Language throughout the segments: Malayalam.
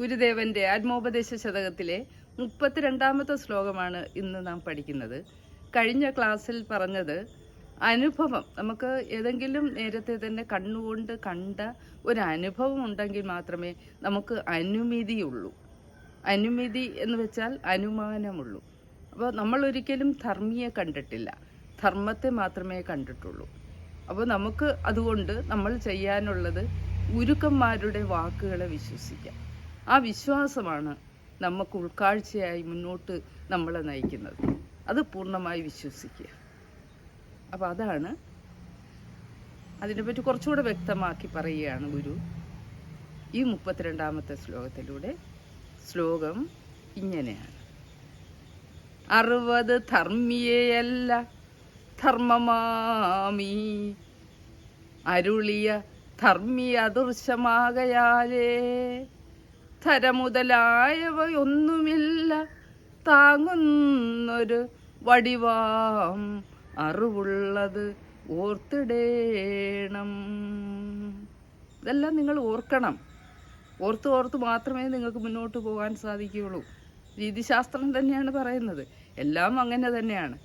ഗുരുദേവന്റെ ആത്മോപദേശ ശതകത്തിലെ മുപ്പത്തിരണ്ടാമത്തെ ശ്ലോകമാണ് ഇന്ന് നാം പഠിക്കുന്നത്. കഴിഞ്ഞ ക്ലാസ്സിൽ പറഞ്ഞത് അനുഭവം. നമുക്ക് ഏതെങ്കിലും നേരത്തെ തന്നെ കണ്ണുകൊണ്ട് കണ്ട ഒരു അനുഭവം ഉണ്ടെങ്കിൽ മാത്രമേ നമുക്ക് അനുമതിയുള്ളൂ. അനുമതി എന്ന് വെച്ചാൽ അനുമാനമുള്ളൂ. അപ്പോൾ നമ്മൾ ഒരിക്കലും ധർമ്മിയെ കണ്ടിട്ടില്ല. ധർമ്മത്തെ മാത്രമേ കണ്ടിട്ടുള്ളൂ. അപ്പോൾ നമുക്ക് അതുകൊണ്ട് നമ്മൾ ചെയ്യാനുള്ളത് ഗുരുക്കന്മാരുടെ വാക്കുകളെ വിശ്വസിക്കാം. ആ വിശ്വാസമാണ് നമുക്ക് ഉൾക്കാഴ്ചയായി മുന്നോട്ട് നമ്മളെ നയിക്കുന്നത്. അത് പൂർണമായി വിശ്വസിക്കുക. അപ്പോൾ അതാണ് അതിനെപ്പറ്റി കുറച്ചുകൂടെ വ്യക്തമാക്കി പറയുകയാണ് ഗുരു. ഈ മുപ്പത്തിരണ്ടാമത്തെ ശ്ലോകത്തിലൂടെ ശ്ലോകം ഇങ്ങനെയാണ്. അറുപത് ധർമ്മിയല്ല ധർമ്മമാമീ. അരുളിയ ധർമ്മി അദൃശ്യമാകയാലേ ധരമുതലായവയൊന്നുമില്ല താങ്ങുന്നൊരു വടിവാം അറിവുള്ളത് ഓർത്തിടേണം. ഇതെല്ലാം നിങ്ങൾ ഓർക്കണം. ഓർത്ത് ഓർത്ത് മാത്രമേ നിങ്ങൾക്ക് മുന്നോട്ട് പോകാൻ സാധിക്കുകയുള്ളൂ. രീതിശാസ്ത്രം തന്നെയാണ് പറയുന്നത്. എല്ലാം അങ്ങനെ തന്നെയാണ്.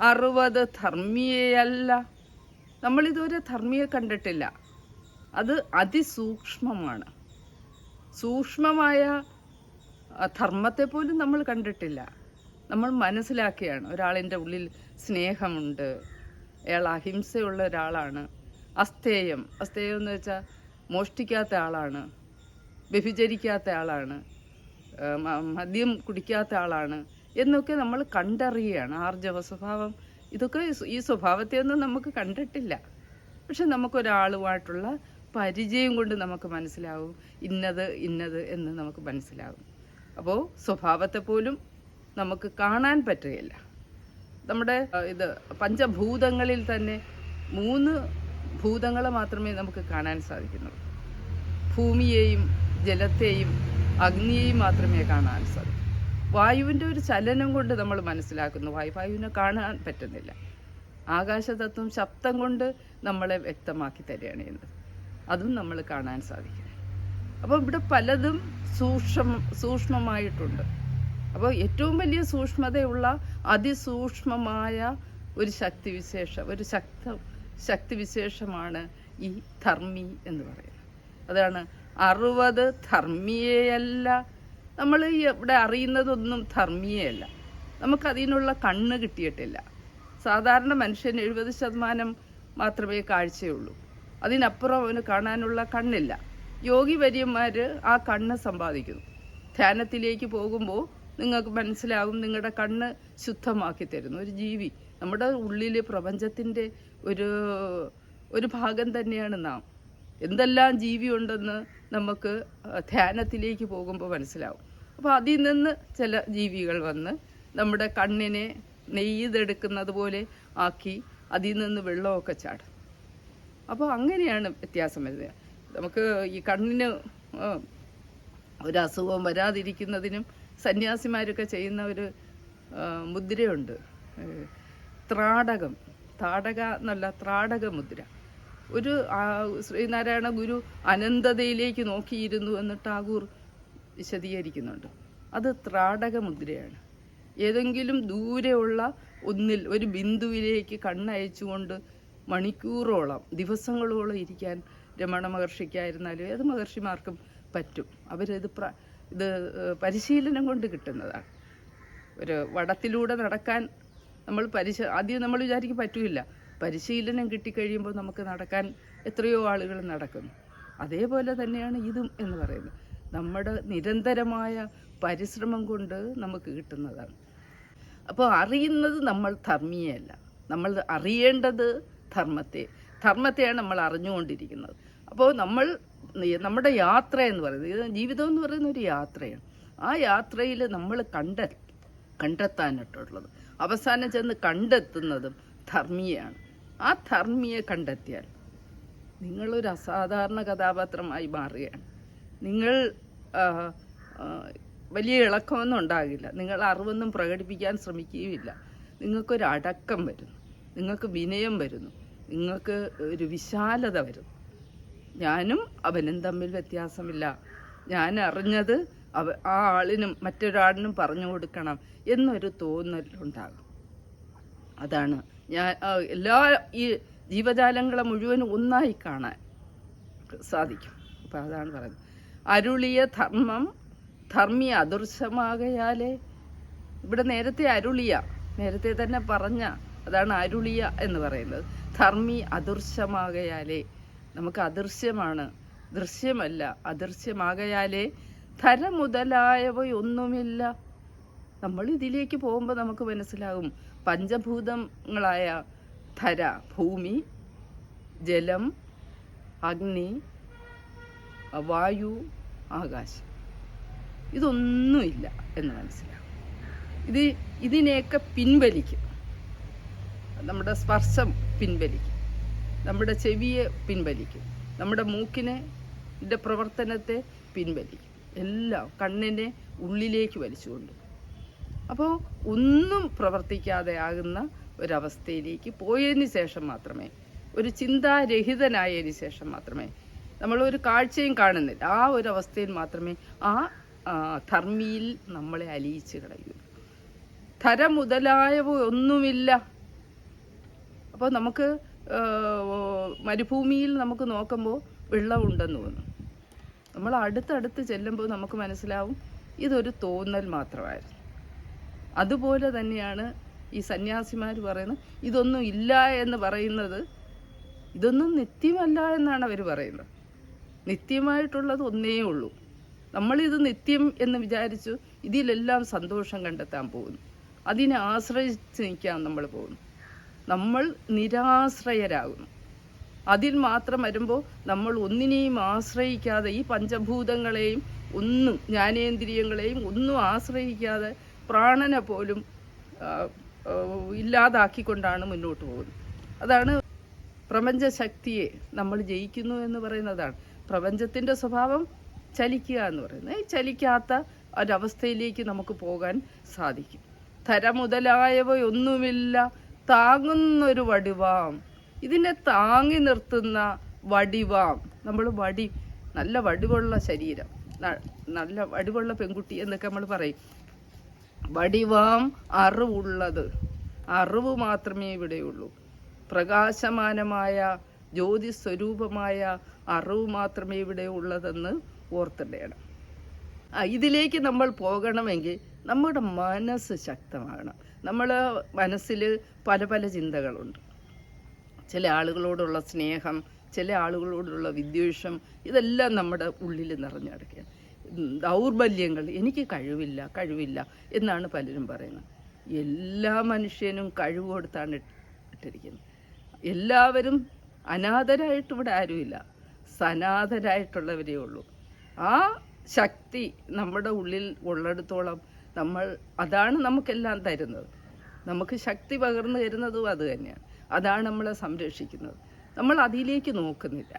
അറുപത് ധർമ്മിയല്ല നമ്മളിതുവരെ ധർമ്മിയെ കണ്ടിട്ടില്ല. അത് അതിസൂക്ഷ്മമാണ്. സൂക്ഷ്മമായ ധർമ്മത്തെ പോലും നമ്മൾ കണ്ടിട്ടില്ല. നമ്മൾ മനസ്സിലാക്കിയാണ് ഒരാളിന്റെ ഉള്ളിൽ സ്നേഹമുണ്ട്. അയാൾ അഹിംസയുള്ള ഒരാളാണ്. അസ്തേയം അസ്തേയം എന്ന് വെച്ചാൽ മോഷ്ടിക്കാത്ത ആളാണ്. വ്യഭിചരിക്കാത്ത ആളാണ്. മദ്യം കുടിക്കാത്ത ആളാണ്. എന്നൊക്കെ നമ്മൾ കണ്ടറിയുകയാണ്. ആർജവ സ്വഭാവം. ഇതൊക്കെ ഈ സ്വഭാവത്തെയൊന്നും നമുക്ക് കണ്ടിട്ടില്ല. പക്ഷെ നമുക്കൊരാളുമായിട്ടുള്ള പരിചയം കൊണ്ട് നമുക്ക് മനസ്സിലാവും. ഇന്നത് ഇന്നത് എന്ന് നമുക്ക് മനസ്സിലാവും. അപ്പോൾ സ്വഭാവത്തെ പോലും നമുക്ക് കാണാൻ പറ്റുകയില്ല. നമ്മുടെ ഇത് പഞ്ചഭൂതങ്ങളിൽ തന്നെ മൂന്ന് ഭൂതങ്ങളെ മാത്രമേ നമുക്ക് കാണാൻ സാധിക്കുന്നുള്ളൂ ഭൂമിയെയും ജലത്തെയും അഗ്നിയെയും മാത്രമേ കാണാൻ സാധിക്കൂ. വായുവിന്റെ ഒരു ചലനം കൊണ്ട് നമ്മൾ മനസ്സിലാക്കുന്നു. വായു വായുവിനെ കാണാൻ പറ്റുന്നില്ല. ആകാശതത്വം ശബ്ദം കൊണ്ട് നമ്മളെ വ്യക്തമാക്കി തരികയാണ് ചെയ്യുന്നത്. അതും നമ്മൾ കാണാൻ സാധിക്കും. അപ്പോൾ ഇവിടെ പലതും സൂക്ഷ്മ സൂക്ഷ്മമായിട്ടുണ്ട്. അപ്പോൾ ഏറ്റവും വലിയ സൂക്ഷ്മതയുള്ള അതിസൂക്ഷ്മമായ ഒരു ശക്തിവിശേഷം ഒരു ശക്ത ശക്തിവിശേഷമാണ് ഈ ധർമ്മി എന്ന് പറയുന്നത്. അതാണ് അറുപത് ധർമ്മിയെയല്ല. നമ്മൾ ഇവിടെ അറിയുന്നതൊന്നും ധർമ്മിയല്ല നമുക്കതിനുള്ള കണ്ണ് കിട്ടിയിട്ടില്ല. സാധാരണ മനുഷ്യന് എഴുപത് ശതമാനം മാത്രമേ കാഴ്ചയുള്ളൂ. അതിനപ്പുറം അവന് കാണാനുള്ള കണ്ണില്ല. യോഗി വര്യന്മാർ ആ കണ്ണ് സമ്പാദിക്കുന്നു. ധ്യാനത്തിലേക്ക് പോകുമ്പോൾ നിങ്ങൾക്ക് മനസ്സിലാകും നിങ്ങളുടെ കണ്ണ് ശുദ്ധമാക്കി തരുന്നു. ഒരു ജീവി നമ്മുടെ ഉള്ളിൽ പ്രപഞ്ചത്തിന്റെ ഒരു ഒരു ഭാഗം തന്നെയാണ് നാം. എന്തെല്ലാം ജീവി ഉണ്ടെന്ന് നമുക്ക് ധ്യാനത്തിലേക്ക് പോകുമ്പോൾ മനസ്സിലാവും. അപ്പോൾ അതിൽ നിന്ന് ചില ജീവികൾ വന്ന് നമ്മുടെ കണ്ണിനെ നെയ്തെടുക്കുന്നത് പോലെ ആക്കി അതിൽ നിന്ന് വെള്ളമൊക്കെ ചാടും. അപ്പോൾ അങ്ങനെയാണ് വ്യത്യാസം വരുന്നത്. നമുക്ക് ഈ കണ്ണിന് ഒരു അസുഖം വരാതിരിക്കുന്നതിനും സന്യാസിമാരൊക്കെ ചെയ്യുന്ന ഒരു മുദ്രയുണ്ട്. ത്രാടകം. താടക എന്നല്ല ത്രാടക മുദ്ര. ഒരു ശ്രീനാരായണ ഗുരു അനന്തതയിലേക്ക് നോക്കിയിരുന്നു എന്ന് ടാഗൂർ വിശദീകരിക്കുന്നുണ്ട്. അത് ത്രാടക മുദ്രയാണ്. ഏതെങ്കിലും ദൂരെയുള്ള ഒന്നിൽ ഒരു ബിന്ദുവിലേക്ക് കണ്ണയച്ചുകൊണ്ട് മണിക്കൂറോളം ദിവസങ്ങളോളം ഇരിക്കാൻ രമണ മഹർഷിക്കായിരുന്നാലും ഏത് മഹർഷിമാർക്കും പറ്റും. അവരത് പ്ര ഇത് പരിശീലനം കൊണ്ട് കിട്ടുന്നതാണ്. ഒരു വടത്തിലൂടെ നടക്കാൻ നമ്മൾ പരിശ ആദ്യം നമ്മൾ വിചാരിക്കും പറ്റൂല പരിശീലനം കിട്ടിക്കഴിയുമ്പോൾ നമുക്ക് നടക്കാൻ എത്രയോ ആളുകൾ നടക്കുന്നു. അതേപോലെ തന്നെയാണ് ഇതും എന്ന് പറയുന്നത്. നമ്മുടെ നിരന്തരമായ പരിശ്രമം കൊണ്ട് നമുക്ക് കിട്ടുന്നതാണ്. അപ്പോൾ അറിയുന്നത് നമ്മൾ ധർമ്മീയല്ല. നമ്മൾ അറിയേണ്ടത് ധർമ്മത്തെ. ധർമ്മത്തെയാണ് നമ്മൾ അറിഞ്ഞുകൊണ്ടിരിക്കുന്നത്. അപ്പോൾ നമ്മൾ നമ്മുടെ യാത്ര എന്ന് പറയുന്നത് ജീവിതം എന്ന് പറയുന്ന ഒരു യാത്രയാണ്. ആ യാത്രയിൽ നമ്മൾ കണ്ട കണ്ടെത്താനായിട്ടുള്ളത്. അവസാനം ചെന്ന് കണ്ടെത്തുന്നതും ധർമ്മിയാണ്. ആ ധർമ്മിയെ കണ്ടെത്തിയാൽ നിങ്ങളൊരു അസാധാരണ കഥാപാത്രമായി മാറുകയാണ്. നിങ്ങൾ വലിയ ഇളക്കമൊന്നും ഉണ്ടാകില്ല. നിങ്ങൾ അറിവൊന്നും പ്രകടിപ്പിക്കാൻ ശ്രമിക്കുകയുമില്ല. നിങ്ങൾക്കൊരു അടക്കം വരുന്നു നിങ്ങൾക്ക് വിനയം വരുന്നു. നിങ്ങൾക്ക് ഒരു വിശാലത വരുന്നു. ഞാനും അവനും തമ്മിൽ വ്യത്യാസമില്ല. ഞാൻ അറിഞ്ഞത് അവ ആ ആളിനും മറ്റൊരാളിനും പറഞ്ഞു കൊടുക്കണം എന്നൊരു തോന്നലുണ്ടാകും. അതാണ് ഞാൻ എല്ലാ ഈ ജീവജാലങ്ങളെ മുഴുവനും ഒന്നായി കാണാൻ സാധിക്കും. അപ്പം അതാണ് പറയുന്നത്. അരുളിയ ധർമ്മം ധർമ്മി അദൃശ്യമാകയാലേ. ഇവിടെ നേരത്തെ അരുളിയ നേരത്തെ തന്നെ പറഞ്ഞ അതാണ് അരുളിയ എന്ന് പറയുന്നത്. ധർമ്മി അദൃശ്യമാകയാലേ നമുക്ക് അദൃശ്യമാണ്. ദൃശ്യമല്ല അദൃശ്യമാകയാലേ ധര മുതലായവയൊന്നുമില്ല. നമ്മൾ ഇതിലേക്ക് പോകുമ്പോൾ നമുക്ക് മനസ്സിലാകും പഞ്ചഭൂതങ്ങളായ ധര ഭൂമി ജലം അഗ്നി വായു ആകാശം. ഇതൊന്നുമില്ല എന്ന് മനസ്സിലാകും. ഇത് ഇതിനെയൊക്കെ പിൻവലിക്കും. നമ്മുടെ സ്പർശം പിൻവലിക്കും. നമ്മുടെ ചെവിയെ പിൻവലിക്കും. നമ്മുടെ മൂക്കിനെ പ്രവർത്തനത്തെ പിൻവലിക്കും. എല്ലാം കണ്ണിനെ ഉള്ളിലേക്ക് വലിച്ചുകൊണ്ട്. അപ്പോൾ ഒന്നും പ്രവർത്തിക്കാതെ ആകുന്ന ഒരവസ്ഥയിലേക്ക് പോയതിന് ശേഷം മാത്രമേ ഒരു ചിന്താരഹിതനായതിന് ശേഷം മാത്രമേ നമ്മൾ ഒരു കാഴ്ചയും കാണുന്നില്ല. ആ ഒരു അവസ്ഥയിൽ മാത്രമേ ആ, ധർമ്മിയിൽ നമ്മളെ അലിയിച്ച് കളയൂ ധര മുതലായവ ഒന്നുമില്ല. അപ്പോൾ നമുക്ക് മരുഭൂമിയിൽ നമുക്ക് നോക്കുമ്പോൾ വെള്ളമുണ്ടെന്ന് തോന്നും നമ്മൾ അടുത്തടുത്ത് ചെല്ലുമ്പോൾ നമുക്ക് മനസ്സിലാവും ഇതൊരു തോന്നൽ മാത്രമായിരുന്നു. അതുപോലെ തന്നെയാണ് ഈ സന്യാസിമാർ പറയുന്നത് ഇതൊന്നും ഇല്ല എന്ന് പറയുന്നത് ഇതൊന്നും നിത്യമല്ല എന്നാണ് അവർ പറയുന്നത്. നിത്യമായിട്ടുള്ളത് ഒന്നേ ഉള്ളൂ. നമ്മളിത് നിത്യം എന്ന് വിചാരിച്ചു ഇതിലെല്ലാം സന്തോഷം കണ്ടെത്താൻ പോകുന്നു. അതിനെ ആശ്രയിച്ച് നിൽക്കാൻ നമ്മൾ പോകുന്നു. നമ്മൾ നിരാശ്രയരാകുന്നു. അതിൽ മാത്രം വരുമ്പോൾ നമ്മൾ ഒന്നിനെയും ആശ്രയിക്കാതെ ഈ പഞ്ചഭൂതങ്ങളെയും ഒന്നും ജ്ഞാനേന്ദ്രിയങ്ങളെയും ഒന്നും ആശ്രയിക്കാതെ പ്രാണനെ പോലും ഇല്ലാതാക്കിക്കൊണ്ടാണ് മുന്നോട്ട് പോകുന്നത്. അതാണ് പ്രപഞ്ചശക്തിയെ നമ്മൾ ജയിക്കുന്നു എന്ന് പറയുന്നതാണ്. പ്രപഞ്ചത്തിന്റെ സ്വഭാവം ചലിക്കുക എന്ന് പറയുന്നത്. ഈ ചലിക്കാത്ത ഒരവസ്ഥയിലേക്ക് നമുക്ക് പോകാൻ സാധിക്കും. തര മുതലായവയൊന്നുമില്ല താങ്ങുന്നൊരു വടിവാം. ഇതിനെ താങ്ങി നിർത്തുന്ന വടിവാം. നമ്മൾ വടി നല്ല വടിവുള്ള ശരീരം. നല്ല വടിവുള്ള പെൺകുട്ടി എന്നൊക്കെ നമ്മൾ പറയും. വടിവാം അറിവുള്ളത്. അറിവ് മാത്രമേ ഇവിടെയുള്ളൂ. പ്രകാശമാനമായ ജ്യോതി സ്വരൂപമായ അറിവ് മാത്രമേ ഇവിടെ ഉള്ളതെന്ന് ഓർത്തിടണം ഇതിലേക്ക് നമ്മൾ പോകണമെങ്കിൽ നമ്മുടെ മനസ്സ് ശക്തമാകണം. നമ്മൾ മനസ്സിൽ പല പല ചിന്തകളുണ്ട്. ചില ആളുകളോടുള്ള സ്നേഹം ചില ആളുകളോടുള്ള വിദ്വേഷം ഇതെല്ലാം നമ്മുടെ ഉള്ളിൽ നിറഞ്ഞു കിടക്കുക ദൗർബല്യങ്ങൾ എനിക്ക് കഴിവില്ല കഴിവില്ല എന്നാണ് പലരും പറയുന്നത്. എല്ലാ മനുഷ്യനും കഴിവ് കൊടുത്താണ് ഇട്ടിരിക്കുന്നത്. എല്ലാവരും അനാഥരായിട്ട് ഇവിടെ ആരുമില്ല. സനാഥരായിട്ടുള്ളവരേ ഉള്ളൂ. ആ ശക്തി നമ്മുടെ ഉള്ളിൽ ഉള്ളിടത്തോളം നമ്മൾ അതാണ് നമുക്കെല്ലാം തരുന്നത്. നമുക്ക് ശക്തി പകർന്നു തരുന്നതും അത് തന്നെയാണ്. അതാണ് നമ്മളെ സംരക്ഷിക്കുന്നത്. നമ്മൾ അതിലേക്ക് നോക്കുന്നില്ല.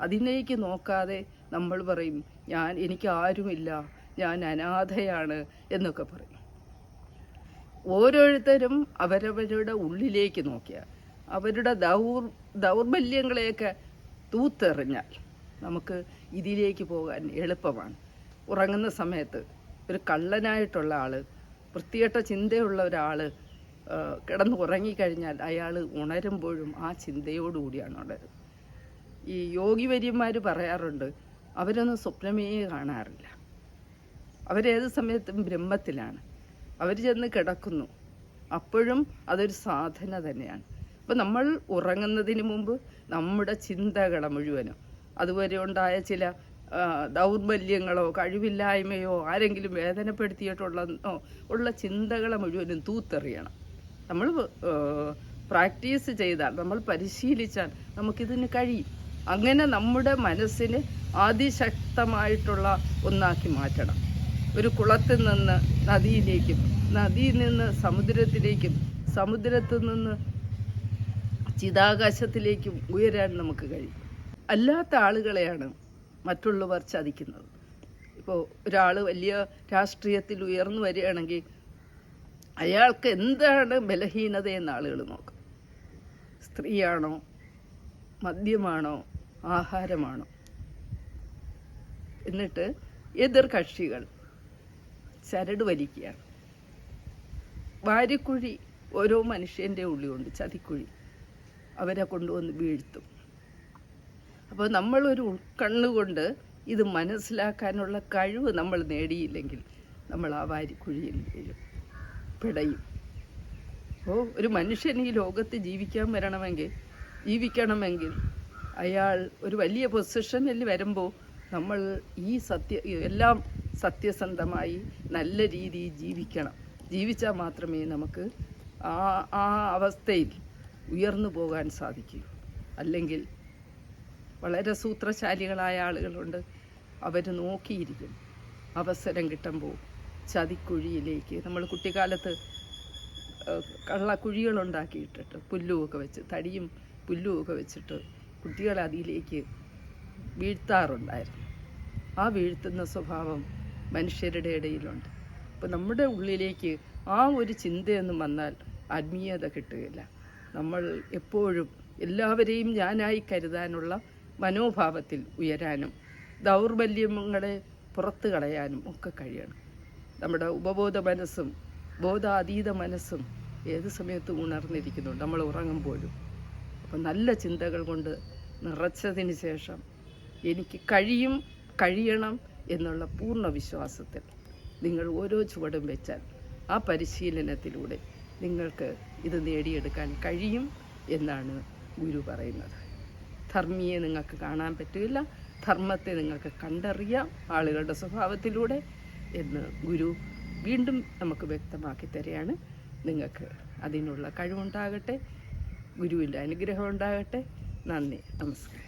അതിലേക്ക് നോക്കാതെ നമ്മൾ പറയും ഞാൻ എനിക്ക് ആരുമില്ല. ഞാൻ അനാഥയാണ് എന്നൊക്കെ പറയും. ഓരോരുത്തരും അവരവരുടെ ഉള്ളിലേക്ക് നോക്കിയാൽ അവരുടെ ദൗർ ദൗർബല്യങ്ങളെയൊക്കെ തൂത്തെറിഞ്ഞാൽ നമുക്ക് ഇതിലേക്ക് പോകാൻ എളുപ്പമാണ്. ഉറങ്ങുന്ന സമയത്ത് ഒരു കള്ളനായിട്ടുള്ള ആൾ വൃത്തികെട്ട ചിന്തയുള്ള ഒരാൾ കിടന്ന് ഉറങ്ങിക്കഴിഞ്ഞാൽ അയാൾ ഉണരുമ്പോഴും ആ ചിന്തയോടുകൂടിയാണ് ഉണരുന്നത് ഈ യോഗിവര്യന്മാർ പറയാറുണ്ട് അവരൊന്നും സ്വപ്നമേ കാണാറില്ല. അവരേത് സമയത്തും ബ്രഹ്മത്തിലാണ്. അവർ ചെന്ന് കിടക്കുന്നു. അപ്പോഴും അതൊരു സാധന തന്നെയാണ്. അപ്പം നമ്മൾ ഉറങ്ങുന്നതിന് മുമ്പ് നമ്മുടെ ചിന്തകളെ മുഴുവനും അതുവരെ ഉണ്ടായ ചില ദൗർബല്യങ്ങളോ കഴിവില്ലായ്മയോ ആരെങ്കിലും വേദനപ്പെടുത്തിയിട്ടുള്ളതോ ഉള്ള ചിന്തകളെ മുഴുവനും തൂത്തെറിയണം. നമ്മൾ പ്രാക്ടീസ് ചെയ്താൽ നമ്മൾ പരിശീലിച്ചാൽ നമുക്കിതിന് കഴിയും. അങ്ങനെ നമ്മുടെ മനസ്സിനെ അതിശക്തമായിട്ടുള്ള ഒന്നാക്കി മാറ്റണം. ഒരു കുളത്തിൽ നിന്ന് നദിയിലേക്കും നദിയിൽ നിന്ന് സമുദ്രത്തിലേക്കും സമുദ്രത്തിൽ നിന്ന് ചിതാകാശത്തിലേക്കും ഉയരാൻ നമുക്ക് കഴിയും. അല്ലാത്ത ആളുകളെയാണ് മറ്റുള്ളവർ ചതിക്കുന്നത്. ഇപ്പോൾ ഒരാൾ വലിയ രാഷ്ട്രീയത്തിൽ ഉയർന്നു വരികയാണെങ്കിൽ അയാൾക്ക് എന്താണ് ബലഹീനതയെന്ന് ആളുകൾ നോക്കും. സ്ത്രീയാണോ മദ്യമാണോ ആഹാരമാണോ? എന്നിട്ട് എതിർ കക്ഷികൾ ചരട് വലിക്കുകയാണ്. വാരിക്കുഴി ഓരോ മനുഷ്യന്റെ ഉള്ളിലുണ്ട് ചതിക്കുഴി. അവരെ കൊണ്ടുവന്ന് വീഴ്ത്തും. അപ്പോൾ നമ്മളൊരു ഉൾക്കണ്ണുകൊണ്ട് ഇത് മനസ്സിലാക്കാനുള്ള കഴിവ് നമ്മൾ നേടിയില്ലെങ്കിൽ നമ്മൾ ആ വാരിക്കുഴിയിൽ വീഴും പിടയും. അപ്പോൾ ഒരു മനുഷ്യൻ ഈ ലോകത്ത് ജീവിക്കാൻ വരണമെങ്കിൽ ജീവിക്കണമെങ്കിൽ അയാൾ ഒരു വലിയ പൊസിഷനിൽ വരുമ്പോൾ നമ്മൾ ഈ സത്യ എല്ലാം സത്യസന്ധമായി നല്ല രീതിയിൽ ജീവിക്കണം. ജീവിച്ചാൽ മാത്രമേ നമുക്ക് ആ ആ അവസ്ഥയിൽ ഉയർന്നു പോകാൻ സാധിക്കൂ. അല്ലെങ്കിൽ വളരെ സൂത്രശാലികളായ ആളുകളുണ്ട്. അവർ നോക്കിയിരിക്കും. അവസരം കിട്ടുമ്പോൾ ചതിക്കുഴിയിലേക്ക്. നമ്മൾ കുട്ടിക്കാലത്ത് കള്ളക്കുഴികളുണ്ടാക്കിയിട്ടിട്ട് പുല്ലുമൊക്കെ വെച്ച് തടിയും പുല്ലുമൊക്കെ വെച്ചിട്ട് കുട്ടികളെ അതിലേക്ക് വീഴ്ത്താറുണ്ടായിരുന്നു. ആ വീഴ്ത്തുന്ന സ്വഭാവം മനുഷ്യരുടെ ഇടയിലുണ്ട്. അപ്പോൾ നമ്മുടെ ഉള്ളിലേക്ക് ആ ഒരു ചിന്തയൊന്നും വന്നാൽ ആത്മീയത കിട്ടുകയില്ല. നമ്മൾ എപ്പോഴും എല്ലാവരെയും ഞാനായി കരുതാനുള്ള മനോഭാവത്തിൽ ഉയരാനും ദൗർബല്യങ്ങളെ പുറത്തു കളയാനും ഒക്കെ കഴിയണം. നമ്മുടെ ഉപബോധ മനസ്സും ബോധാതീത മനസ്സും ഏത് സമയത്തും ഉണർന്നിരിക്കുന്നുണ്ട് നമ്മൾ ഉറങ്ങുമ്പോഴും. അപ്പം നല്ല ചിന്തകൾ കൊണ്ട് നിറച്ചതിന് ശേഷം എനിക്ക് കഴിയും കഴിയണം എന്നുള്ള പൂർണ വിശ്വാസത്തിൽ നിങ്ങൾ ഓരോ ചുവടും വെച്ചാൽ ആ പരിശീലനത്തിലൂടെ നിങ്ങൾക്ക് ഇത് നേടിയെടുക്കാൻ കഴിയും എന്നാണ് ഗുരു പറയുന്നത്. ധർമ്മിയെ നിങ്ങൾക്ക് കാണാൻ പറ്റില്ല. ധർമ്മത്തെ നിങ്ങൾക്ക് കണ്ടറിയാം ആളുകളുടെ സ്വഭാവത്തിലൂടെ എന്ന് ഗുരു വീണ്ടും നമുക്ക് വ്യക്തമാക്കി തരികയാണ്. നിങ്ങൾക്ക് അതിനുള്ള കഴിവുണ്ടാകട്ടെ. ഗുരുവിന്റെ അനുഗ്രഹം ഉണ്ടാകട്ടെ. നന്ദി. നമസ്കാരം.